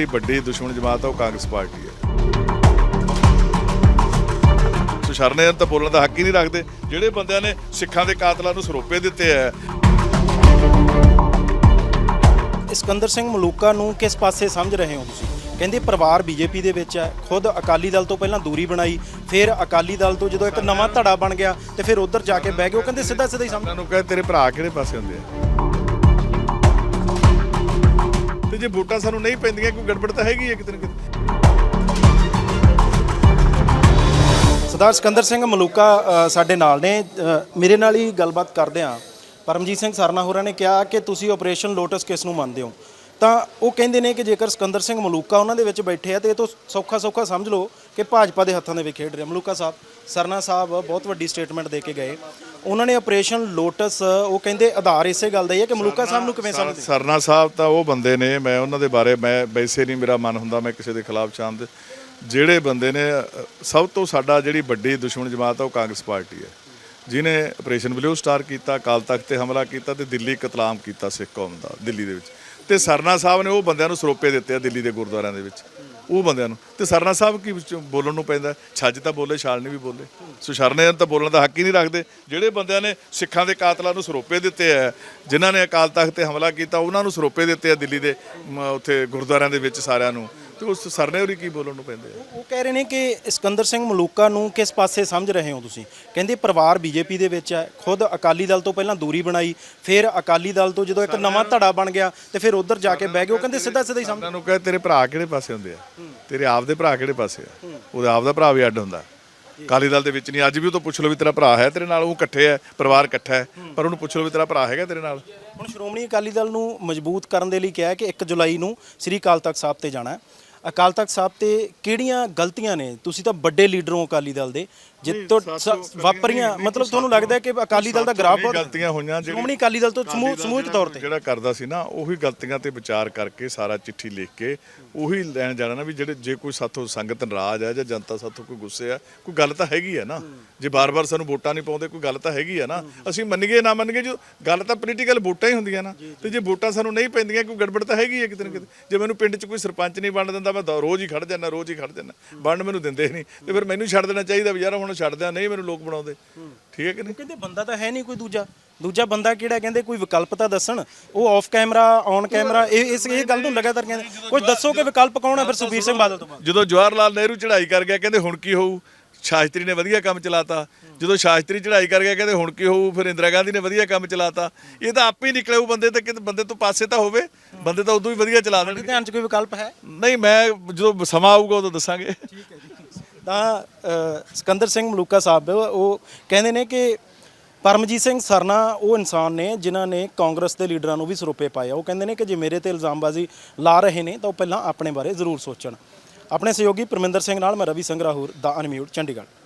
ਜਿਹੜੀ ਵੱਡੀ ਦੁਸ਼ਮਣ ਜਮਾਤ ਆ ਉਹ ਕਾਂਗਰਸ ਪਾਰਟੀ ਹੈ ਸੋ ਸ਼ਰਨੇਨ ਤਾਂ ਬੋਲਣ ਦਾ ਹੱਕ ਹੀ ਨਹੀਂ ਰੱਖਦੇ। ਜਿਹੜੇ ਬੰਦਿਆਂ ਨੇ ਸਿੱਖਾਂ ਦੇ ਕਾਤਲਾਂ ਨੂੰ ਸਰੋਪੇ ਦਿੱਤੇ ਆ। ਸਿਕੰਦਰ ਸਿੰਘ ਮਲੂਕਾ ਨੂੰ ਕਿਸ ਪਾਸੇ ਸਮਝ ਰਹੇ ਹੋ ਤੁਸੀਂ? ਕਹਿੰਦੇ ਪਰਿਵਾਰ ਬੀਜੇਪੀ ਦੇ ਵਿੱਚ ਹੈ ਖੁਦ ਅਕਾਲੀ ਦਲ ਤੋਂ ਪਹਿਲਾਂ ਦੂਰੀ ਬਣਾਈ ਫਿਰ ਅਕਾਲੀ ਦਲ ਤੋਂ ਜਦੋਂ ਇੱਕ ਨਵਾਂ ਧੜਾ ਬਣ ਗਿਆ ਤੇ ਫਿਰ ਉਧਰ ਜਾ ਕੇ ਬਹਿ ਗਏ ਉਹ ਕਹਿੰਦੇ ਸਿੱਧਾ ਸਿੱਧਾ ਹੀ ਸਮਝ ਨੂੰ ਕਹੇ ਤੇਰੇ ਭਰਾ ਕਿਹੜੇ ਪਾਸੇ ਹੁੰਦੇ ਆ? ਜੇ ਵੋਟਾਂ ਸਾਨੂੰ ਨਹੀਂ ਪੈਂਦੀਆਂ, ਕੋਈ ਗੜਬੜ ਤਾਂ ਹੈਗੀ ਹੈ ਕਿਤੇ ਨਾ ਕਿਤੇ? ਸਰਦਾਰ ਸਿਕੰਦਰ ਸਿੰਘ ਮਲੂਕਾ ਸਾਡੇ ਨਾਲ ਨੇ। ਮੇਰੇ ਨਾਲ ਹੀ ਗੱਲਬਾਤ ਕਰਦੇ ਆ ਪਰਮਜੀਤ ਸਿੰਘ ਸਰਨਾ ਹੋਰਾਂ ਨੇ ਕਿਹਾ ਕਿ ਤੁਸੀਂ ਆਪਰੇਸ਼ਨ ਲੋਟਸ ਕਿਸ ਨੂੰ ਮੰਨਦੇ ਹੋ। ਤਾਂ ਉਹ ਕਹਿੰਦੇ ਨੇ ਕਿ ਜੇਕਰ ਸਿਕੰਦਰ ਸਿੰਘ ਮਲੂਕਾ ਉਹਨਾਂ ਦੇ ਵਿੱਚ ਬੈਠੇ ਆ ਤੇ ਇਹ ਤੋਂ ਸੌਖਾ ਸੌਖਾ ਸਮਝ ਲਓ ਕਿ ਭਾਜਪਾ ਦੇ ਹੱਥਾਂ ਦੇ ਵਿੱਚ ਖੇਡ ਰਿਹਾ। ਮਲੂਕਾ ਸਾਹਿਬ ਸਰਨਾ ਸਾਹਿਬ ਬਹੁਤ ਵੱਡੀ ਸਟੇਟਮੈਂਟ ਦੇ ਕੇ ਗਏ। ਉਹਨਾਂ ਨੇ ਆਪਰੇਸ਼ਨ ਲੋਟਸ ਉਹ ਕਹਿੰਦੇ ਆਧਾਰ ਇਸੇ ਗੱਲ ਦਾ ਹੀ ਹੈ ਕਿ ਮਲੂਕਾ ਸਾਹਿਬ ਨੂੰ ਕਿਵੇਂ ਸਮਝਦੇ? ਸਰਨਾ ਸਾਹਿਬ ਤਾਂ ਉਹ ਬੰਦੇ ਨੇ ਮੈਂ ਉਹਨਾਂ ਦੇ ਬਾਰੇ ਮੈਂ ਵੈਸੇ ਨਹੀਂ ਮੇਰਾ ਮਨ ਹੁੰਦਾ ਮੈਂ ਕਿਸੇ ਦੇ ਖਿਲਾਫ ਚਾਹੁੰਦੇ। ਜਿਹੜੇ ਬੰਦੇ ਨੇ ਸਭ ਤੋਂ ਸਾਡਾ ਜਿਹੜੀ ਵੱਡੀ ਦੁਸ਼ਮਣ ਜਮਾਤ ਆ ਉਹ ਕਾਂਗਰਸ ਪਾਰਟੀ ਹੈ। ਜਿਨੇ ਆਪਰੇਸ਼ਨ ਬਲੂ ਸਟਾਰ ਕੀਤਾ ਕਾਲ ਤਖਤ ਤੇ ਹਮਲਾ ਕੀਤਾ ਤੇ ਦਿੱਲੀ ਕਤਲਾਮ ਕੀਤਾ ਸਿੱਖ ਕੌਮ ਦਾ ਦਿੱਲੀ ਦੇ ਵਿੱਚ। ਤੇ ਸਰਨਾ ਸਾਹਿਬ ਨੇ ਉਹ ਬੰਦਿਆਂ ਨੂੰ ਸਰੋਪੇ ਦਿੱਤੇ ਆ ਦਿੱਲੀ ਦੇ ਗੁਰਦੁਆਰਿਆਂ ਦੇ ਵਿੱਚ। ਉਹ ਬੰਦਿਆਂ ਨੂੰ। ਤੇ ਸਰਨਾ ਸਾਹਿਬ ਕੀ ਵਿੱਚ ਬੋਲਣ ਨੂੰ ਪੈਂਦਾ? ਛੱਜ ਤਾਂ ਬੋਲੇ ਛਾਲਣੀ ਵੀ ਬੋਲੇ। ਸੋ ਸ਼ਰਨੇ ਤਾਂ ਬੋਲਣ ਦਾ ਹੱਕ ਹੀ ਨਹੀਂ ਰੱਖਦੇ। ਜਿਹੜੇ ਬੰਦਿਆਂ ਨੇ ਸਿੱਖਾਂ ਦੇ ਕਾਤਲਾਂ ਨੂੰ ਸਰੋਪੇ ਦਿੱਤੇ ਆ, ਜਿਨ੍ਹਾਂ ਨੇ ਅਕਾਲ ਤਖਤ ਤੇ ਹਮਲਾ ਕੀਤਾ, ਉਹਨਾਂ ਨੂੰ ਸਰੋਪੇ ਦਿੱਤੇ ਆ ਦਿੱਲੀ ਦੇ ਉੱਥੇ ਗੁਰਦੁਆਰਿਆਂ ਦੇ ਵਿੱਚ ਸਾਰਿਆਂ ਨੂੰ। ਤੇ ਉਸ ਸਰਨੇ ਹੋਰੀ ਕੀ ਬੋਲਣ ਨੂੰ ਪੈਂਦੇ ਆ? ਉਹ ਕਹਿ ਰਹੇ ਨੇ ਕਿ ਸਿਕੰਦਰ ਸਿੰਘ ਮਲੂਕਾ ਨੂੰ ਕਿਸ ਪਾਸੇ ਸਮਝ ਰਹੇ ਹੋ ਤੁਸੀਂ? ਕਹਿੰਦੇ ਪਰਿਵਾਰ ਬੀਜੇਪੀ ਦੇ ਵਿੱਚ ਹੈ ਖੁਦ ਅਕਾਲੀ ਦਲ ਤੋਂ ਪਹਿਲਾਂ ਦੂਰੀ ਬਣਾਈ ਫਿਰ ਅਕਾਲੀ ਦਲ ਤੋਂ ਜਦੋਂ ਇੱਕ ਨਵਾਂ ਧੜਾ ਬਣ ਗਿਆ ਤੇ ਫਿਰ ਉਧਰ ਜਾ ਕੇ ਬਹਿ ਗਏ। ਉਹ ਕਹਿੰਦੇ ਸਿੱਧਾ ਸਿੱਧਾ ਹੀ ਸਮਝ ਨੂੰ ਕਹੇ ਤੇਰੇ ਭਰਾ ਕਿਹੜੇ ਪਾਸੇ ਹੁੰਦੇ ਆ? ਤੇਰੇ ਆਪ ਦੇ ਭਰਾ ਕਿਹੜੇ ਪਾਸੇ ਆ? ਉਹਦੇ ਆਪ ਦਾ ਭਰਾ ਵੀ ਅੱਡ ਹੁੰਦਾ। ਕਾਲੀ ਦਲ ਦੇ ਵਿੱਚ ਨਹੀਂ ਅੱਜ ਵੀ ਉਹ ਤੋਂ ਪੁੱਛ ਲਓ ਵੀ ਤੇਰਾ ਭਰਾ ਹੈ ਤੇਰੇ ਨਾਲ ਉਹ ਇਕੱਠੇ ਹੈ ਪਰਿਵਾਰ ਇਕੱਠਾ ਹੈ ਪਰ ਉਹਨੂੰ ਪੁੱਛ ਲਓ ਵੀ ਤੇਰਾ ਭਰਾ ਹੈਗਾ ਤੇਰੇ ਨਾਲ। ਹੁਣ ਸ਼੍ਰੋਮਣੀ ਅਕਾਲੀ ਦਲ ਨੂੰ ਮਜ਼ਬੂਤ ਕਰਨ ਦੇ ਲਈ ਕਿਹਾ ਕਿ 1 ਜੁਲਾਈ ਨੂੰ ਸ੍ਰੀ ਅਕਾਲ ਤਖਤ ਸਾਹਿਬ ਤੇ ਜਾਣਾ ਹੈ। ਅਕਾਲ ਤਖਤ ਸਾਹਿਬ, ਤੇ ਕਿਹੜੀਆਂ ਗਲਤੀਆਂ ਨੇ? ਤੁਸੀਂ ਤਾਂ ਵੱਡੇ ਲੀਡਰ ਹੋ ਅਕਾਲੀ ਦਲ ਦੇ। ਜਿੱਤੋਂ ਵਾਪਰੀਆਂ ਮਤਲਬ ਤੁਹਾਨੂੰ ਲੱਗਦਾ ਹੈ ਕਿ ਅਕਾਲੀ ਦਲ ਦਾ ਗ੍ਰਾਫ ਬਹੁਤ ਗਲਤੀਆਂ ਹੋਈਆਂ ਜਿਹੜੀ ਸ਼੍ਰੋਮਣੀ ਅਕਾਲੀ ਦਲ ਤੋਂ ਸਮੂਹ ਤੌਰ ਤੇ। ਜਿਹੜਾ ਕਰਦਾ ਸੀ ਨਾ ਉਹੀ ਗਲਤੀਆਂ ਤੇ ਵਿਚਾਰ ਕਰਕੇ ਸਾਰਾ ਚਿੱਠੀ ਲਿਖ ਕੇ ਉਹੀ ਲੈਣ ਜਾਣਾ ਨਾ ਵੀ ਜਿਹੜੇ ਜੇ ਕੋਈ ਸਾਥੋਂ ਸੰਗਤ ਨਾਰਾਜ਼ ਹੈ ਜਾਂ ਜਨਤਾ ਸਾਥੋਂ ਕੋਈ ਗੁੱਸੇ ਆ ਕੋਈ ਗੱਲ ਤਾਂ ਹੈਗੀ ਹੈ ਨਾ। ਜੇ ਬਾਰ-ਬਾਰ ਸਾਨੂੰ ਵੋਟਾਂ ਨਹੀਂ ਪਾਉਂਦੇ ਕੋਈ ਗੱਲ ਤਾਂ ਹੈਗੀ ਹੈ ਨਾ। ਅਸੀਂ ਮੰਨੀਏ ਨਾ ਮੰਨੀਏ ਜੋ ਗੱਲ ਤਾਂ ਪੋਲੀਟੀਕਲ ਵੋਟਾਂ ਹੀ ਹੁੰਦੀਆਂ ਨਾ। ਤੇ ਜੇ ਵੋਟਾਂ ਸਾਨੂੰ ਨਹੀਂ ਪੈਂਦੀਆਂ ਕੋਈ ਗੜਬੜ ਤਾਂ ਹੈਗੀ ਹੈ ਕਿਤੇ ਨਾ ਕਿਤੇ। ਜੇ ਮੈਨੂੰ ਪਿੰਡ 'ਚ ਕੋਈ ਸਰਪੰਚ ਨਹੀਂ ਬਣ ਦਿੰਦਾ ਮੈਂ ਰੋਜ਼ ਹੀ ਖੜ ਜਾਂਦਾ ਰੋਜ਼ ਹੀ ਖੜ ਜਾਂਦਾ। ਬਣਨ ਮੈਨੂੰ ਦਿੰਦੇ ਨਹੀਂ। ਤੇ ਫਿਰ ਮੈਨੂੰ ਛੱਡ ਦੇਣਾ ਚਾਹੀਦਾ ਵੀ ਯਾਰ ਹੁਣ ਛੱਡ ਦਿਆਂ ਨਹੀਂ ਮੈਨੂੰ ਲੋਕ ਬਣਾਉਂਦੇ। ਠੀਕ ਹੈ ਕਿ ਨਹੀਂ? ਕਹਿੰਦੇ ਬੰਦਾ ਤਾਂ ਹੈ ਨਹੀਂ ਕੋਈ ਦੂਜਾ। ਦੂਜਾ ਬੰਦਾ ਕਿਹੜਾ ਕਹਿੰਦੇ ਕੋਈ ਵਿਕਲਪ ਤਾਂ ਦੱਸਣ। ਉਹ ਆਫ ਕੈਮਰਾ ਔਨ ਕੈਮਰਾ ਇਹ ਇਸ ਇਹ ਗੱਲ ਨੂੰ ਲਗਾਤਾਰ ਕਹਿੰਦੇ। ਕੁਝ ਦੱਸੋ ਕਿ ਵਿਕਲਪ ਕੌਣ ਹੈ ਫਿਰ ਸੁਖਬੀਰ ਸਿੰਘ ਬਾਦਲ ਤੋਂ ਬਾਅਦ? ਜਦੋਂ ਜਵਾਹਰ ਲਾਲ ਨਹਿਰੂ ਚੜ੍ਹਾਈ ਕਰ ਗਿਆ ਕਹਿੰਦੇ ਹੁਣ ਕੀ ਹੋਊ? ਸ਼ਾਸਤਰੀ ਨੇ ਵਧੀਆ ਕੰਮ ਚਲਾਤਾ। ਜਦੋਂ ਸ਼ਾਸਤਰੀ ਚੜ੍ਹਾਈ ਕਰ ਗਿਆ ਕਹਿੰਦੇ ਹੁਣ ਕੀ ਹੋਊ? ਫਿਰ ਇੰਦਰਾ ਗਾਂਧੀ ਨੇ ਵਧੀਆ ਕੰਮ ਚਲਾਤਾ। ਇਹ ਤਾਂ ਆਪੇ ਹੀ ਨਿਕਲੇ ਉਹ ਬੰਦੇ ਤੇ ਕਿਤੇ ਬੰਦੇ ਤੋਂ ਪਾਸੇ ਤਾਂ ਹੋਵੇ। ਬੰਦੇ ਤਾਂ ਉਦੋਂ ਹੀ ਵਧੀਆ ਚਲਾ ਦੇਣਗੇ। ਧਿਆਨ 'ਚ ਕੋਈ ਵਿਕਲਪ ਹੈ? ਨਹੀਂ ਮੈਂ ਜਦੋਂ ਸਮਾਂ ਆਊਗਾ ਉਦੋਂ ਦੱਸਾਂਗੇ। ਤਾਂ ਅ, ਸਿਕੰਦਰ ਸਿੰਘ ਮਲੂਕਾ ਸਾਹਿਬ ਉਹ ਕਹਿੰਦੇ ਨੇ ਕਿ ਪਰਮਜੀਤ ਸਿੰਘ ਸਰਨਾ ਉਹ ਇਨਸਾਨ ਨੇ ਜਿਨ੍ਹਾਂ ਨੇ ਕਾਂਗਰਸ ਦੇ ਲੀਡਰਾਂ ਨੂੰ ਵੀ ਸਰੋਪੇ ਪਾਇਆ ਉਹ ਕਹਿੰਦੇ ਨੇ ਕਿ ਜੇ ਮੇਰੇ ਤੇ ਇਲਜ਼ਾਮਬਾਜ਼ੀ ਲਾ ਰਹੇ ਨੇ ਤਾਂ ਉਹ ਪਹਿਲਾਂ ਆਪਣੇ ਬਾਰੇ ਜ਼ਰੂਰ ਸੋਚਣ। ਆਪਣੇ ਸਹਿਯੋਗੀ ਪਰਮਿੰਦਰ ਸਿੰਘ ਨਾਲ ਮੈਂ ਰਵੀ ਸੰਗਰਾਹੂਰ ਦਾ ਅਨਮਿਊਟ ਚੰਡੀਗੜ੍ਹ।